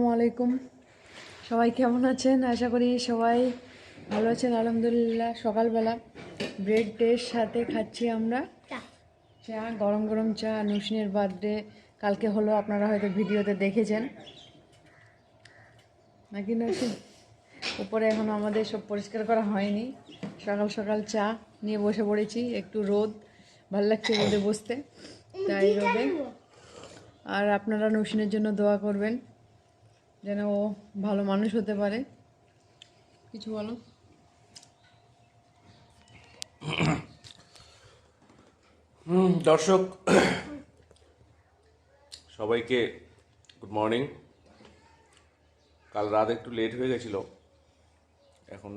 আসসালামু আলাইকুম। সবাই কেমন আছেন? আশা করি সবাই ভালো আছেন আলহামদুলিল্লাহ। সকালবেলা ব্রেড টের সাথে খাচ্ছি আমরা। চা। গরম গরম চা নুসিনের বার্থডে কালকে হলো আপনারা হয়তো ভিডিওতে দেখেছেন। নাকি নসিন উপরে এখনও আমাদের সব পরিষ্কার করা হয়নি। সকাল সকাল চা নিয়ে বসে পড়েছি একটু রোদ। ভালো লাগছে রোদে বসতে। তাই রোদে। আর আপনারা নৌসিনের জন্য দোয়া করবেন। যেন ও ভালো মানুষ হতে পারে। কিছু বলো। দর্শক সবাইকে গুড মর্নিং কাল রাত একটু লেট হয়ে গেছিল। এখন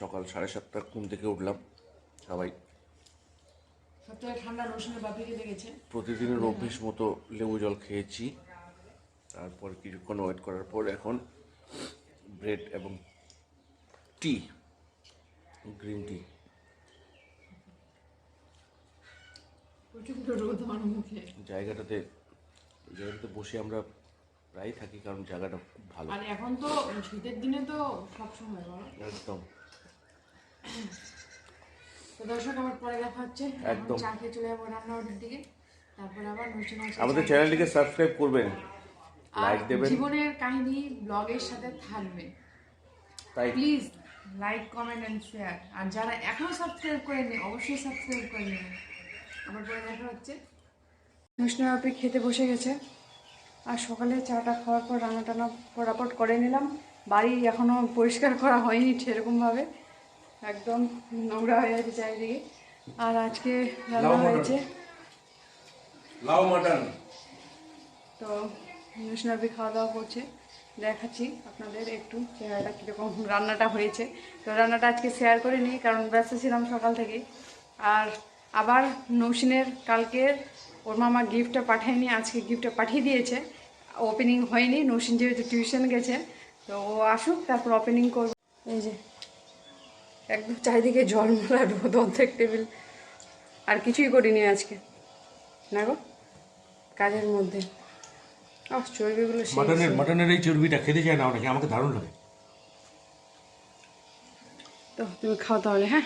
সকাল সাড়ে সাতটার ঘুম থেকে উঠলাম সবাই। ঠান্ডা নৌসিনের বাপিকে দেখেছে। প্রতিদিনের অভ্যেস মতো লেবু জল খেয়েছি। তারপর কিছুক্ষণ ওয়েট করার পর এখন ব্রেড এবং টি গ্রিন টি জায়গাটাতে জায়গাটাতে বসে আমরা প্রায় থাকি কারণ জায়গাটা খুব ভালো। আর এখন তো শীতের দিনে তো সবসময় বলো। একদম। তো দর্শক আমার পরে দেখা হচ্ছে। একদম। চা খেয়ে চলে যাব রান্নাঘরের দিকে। তারপর আবার আমাদের চ্যানেলটিকে সাবস্ক্রাইব করবেন। লাইক দেবেন? জীবনের কাহিনী ব্লগের সাথে থাকবে। তাই? Please like comment and share আর যারা এখনও সাবস্ক্রাইব করেনি অবশ্যই সাবস্ক্রাইব করে নেবেন। আমার পরে দেখা হচ্ছে। আপনি খেতে বসে গেছে। আর সকালে চাটা খাওয়ার পর রান্না টানা ফটাফট করে নিলাম। বাড়ি এখনও পরিষ্কার করা হয়নি সেরকমভাবে। একদম নোংরা হয়ে আছে চারিদিকে। আর আজকে রান্না হয়েছে। লাউ মাটন। তো মুসনাবি খাওয়া দাওয়া করছে দেখাচ্ছি আপনাদের একটু চেহারাটা কীরকম রান্নাটা হয়েছে। তো রান্নাটা আজকে শেয়ার করে নিই, কারণ ব্যস্ত ছিলাম সকাল থেকে। আর আবার নৌসিনের কালকে ওর মামা গিফটটা পাঠায়নি, আজকে গিফটটা পাঠিয়ে দিয়েছে। ওপেনিং হয়নি, নৌসিন যেহেতু টিউশন গেছে, তো ও আসুক, তারপর ওপেনিং করবে। এই যে, একদম চারিদিকে জল জলমলা রোদ, অর্ধেক টেবিল আর কিছুই করিনি আজকে। না গো, কাজের মধ্যে। চর্বিগুলো মাটনের মাটনের এই চর্বিটা খেতে চায় না অনেকে আমাকে দারুণ লাগে। তো তুমি খাও তাহলে হ্যাঁ?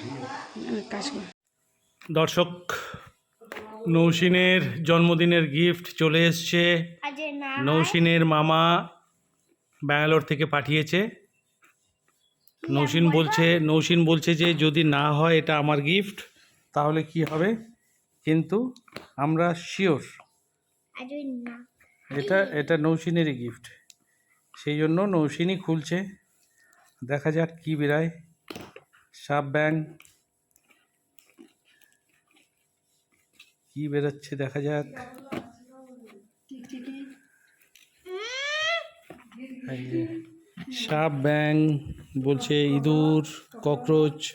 কাজ করো। দর্শক নৌসিনের জন্মদিনের গিফট চলে এসছে। নৌসিনের মামা ব্যাঙ্গালোর থেকে পাঠিয়েছে। নৌসিন বলছে নৌসিন বলছে যে যদি না হয় এটা আমার গিফট তাহলে কি হবে? কিন্তু আমরা শিওর এটা এটা নৌসিনেরই গিফট সেই জন্য নৌসিনই খুলছে। দেখা যাক কি বেরায়। সাপ ব্যাং। কি বেরোচ্ছে দেখা যাক। সাপ ব্যাং বলছে ইঁদুর, ককরোচ।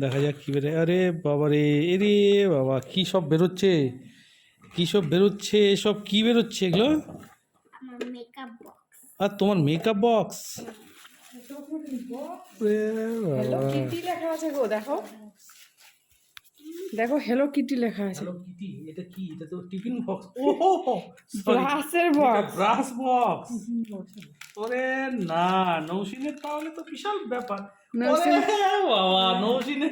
দেখা যাক কি বেরোয়। আরে বাবা রে এরে বাবা, কি সব বেরোচ্ছে? কি সব বেরোচ্ছে এসব কি বেরোচ্ছে এগুলো? আর তোমার মেকআপ বক্স লেখা আছে গো দেখো। দেখো হ্যালো কিটি লেখা আছে। কিটি এটা কি? এটা তো টিফিন বক্স ওহো! ব্রাশের বক্স ব্রাশ বক্স ওরে না নৌসিনের তাহলে তো বিশাল ব্যাপার। নৌসিন- ওরে বাবা নৌসিনের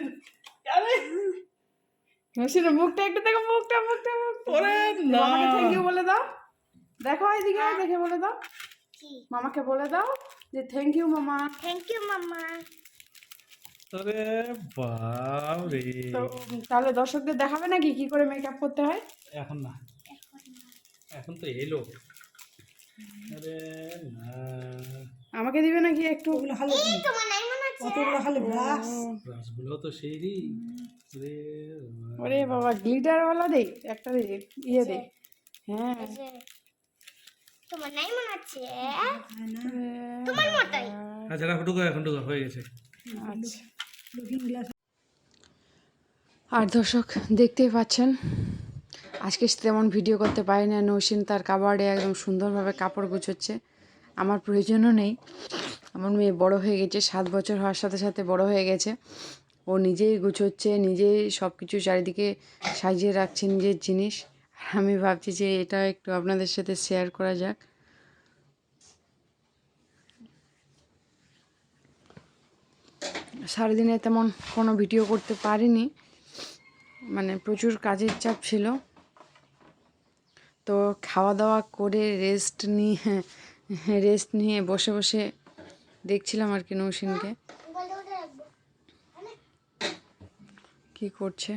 নসির মুখটা একটু দেখো মুখটা মুখটা ওরে না মামাকে থ্যাংক ইউ বলে দাও। দেখো এইদিকে দেখে বলে দাও। মামাকে বলে দাও যে থ্যাংক ইউ মামা। থ্যাংক ইউ মামা। ওরে বাপ রে তো তাহলে দর্শকদের দেখাবে নাকি কি করে মেকআপ করতে হয়? এখন না। এখন তো এলো। আরে না। আমাকে দিবে নাকি একটু? তোমার ব্রাশগুলো তো ওরে বাবা। গ্লিটার দে একটা দে ইয়ে দে। হ্যাঁ। তোমার নাই মনে আছে তোমার মতোই। আচ্ছা রাখো ঢুকো এখন ঢুকো হয়ে গেছে। আচ্ছা। আর দর্শক দেখতেই পাচ্ছেন আজকে তেমন ভিডিও করতে পারি না। নৌসিন তার কাবার্ডে একদম সুন্দরভাবে কাপড় গুছোচ্ছে। আমার প্রয়োজনও নেই। আমার মেয়ে বড় হয়ে গেছে, সাত বছর হওয়ার সাথে সাথে বড় হয়ে গেছে। ও নিজেই গুছোচ্ছে, নিজেই সব কিছু চারিদিকে সাজিয়ে রাখছে নিজের জিনিস। আমি ভাবছি যে এটা একটু আপনাদের সাথে শেয়ার করা যাক। সারাদিনে তেমন কোনো ভিডিও করতে পারিনি। মানে প্রচুর কাজের চাপ ছিল। তো খাওয়া দাওয়া করে রেস্ট নিয়ে রেস্ট নিয়ে বসে বসে দেখছিলাম আর কি নৌসিনকে। কি করছে?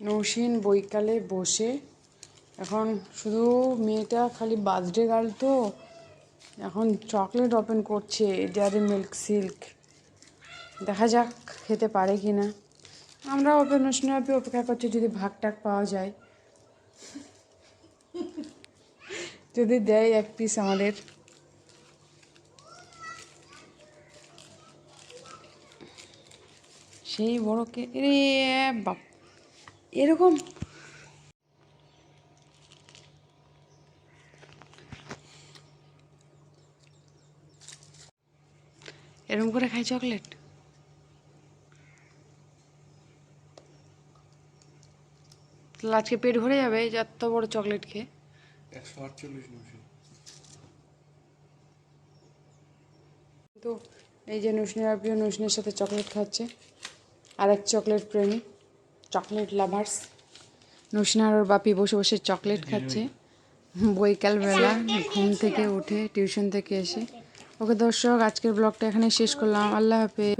নৌসিন বৈকালে বসে। এখন শুধু মেয়েটা খালি বার্থডে গার্ল তো। এখন চকলেট ওপেন করছে ডেয়ারি মিল্ক সিল্ক। দেখা যাক খেতে পারে কি না আমরা ওপেন স্নেহাপি অপেক্ষা করছি যদি ভাগ টাক পাওয়া যায়। যদি দেয় এক পিস আমাদের। সেই বড়কে রে বাপ এরকম। এরকম করে খাই চকলেট? তাহলে আজকে পেট ভরে যাবে এই যে এত বড় চকলেট খেয়ে। একশো আটচল্লিশ তো এই যে নুসনের প্রিয় নুসনের সাথে চকলেট খাচ্ছে আর এক চকলেট প্রেমী। চকলেট লাভার্স নুসিনার ওর বাপি বসে বসে চকলেট খাচ্ছে। বৈকালবেলা ঘুম থেকে উঠে টিউশন থেকে এসে। ওকে দর্শক আজকের ব্লগটা এখানে শেষ করলাম। আল্লাহ হাফেজ।